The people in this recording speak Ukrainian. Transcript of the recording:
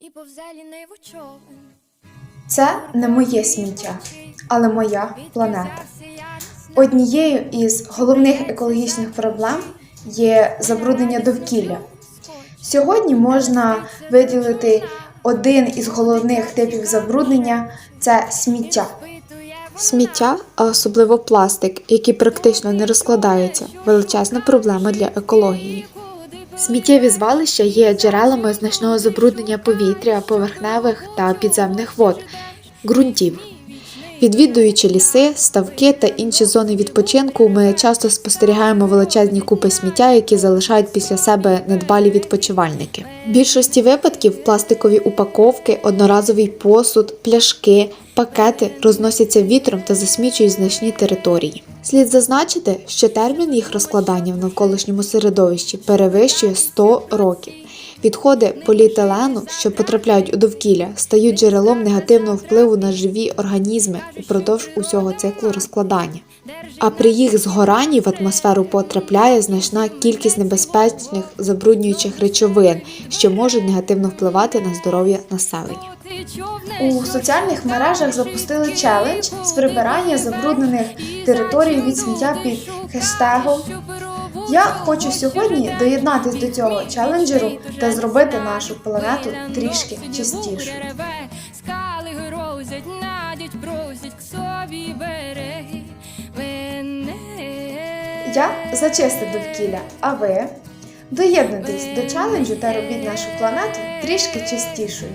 і повзелі не човен. Це не моє сміття, але моя планета. Однією із головних екологічних проблем є забруднення довкілля. Сьогодні можна виділити один із головних типів забруднення це сміття. Сміття, а особливо пластик, який практично не розкладається, величезна проблема для екології. Сміттєві звалища є джерелами значного забруднення повітря, поверхневих та підземних вод, ґрунтів. Відвідуючи ліси, ставки та інші зони відпочинку, ми часто спостерігаємо величезні купи сміття, які залишають після себе недбалі відпочивальники. В більшості випадків пластикові упаковки, одноразовий посуд, пляшки, пакети розносяться вітром та засмічують значні території. Слід зазначити, що термін їх розкладання в навколишньому середовищі перевищує 100 років. Відходи поліетилену, що потрапляють у довкілля, стають джерелом негативного впливу на живі організми упродовж усього циклу розкладання. А при їх згоранні в атмосферу потрапляє значна кількість небезпечних забруднюючих речовин, що можуть негативно впливати на здоров'я населення. У соціальних мережах запустили челендж з прибирання забруднених територій від сміття під хештегом я хочу сьогодні доєднатись до цього челенджеру та зробити нашу планету трішки чистішою. Скали грозять, надять, бросять к собі береги. Я за чисте довкілля, а ви доєднуйтесь до челенджу та робіть нашу планету трішки чистішою.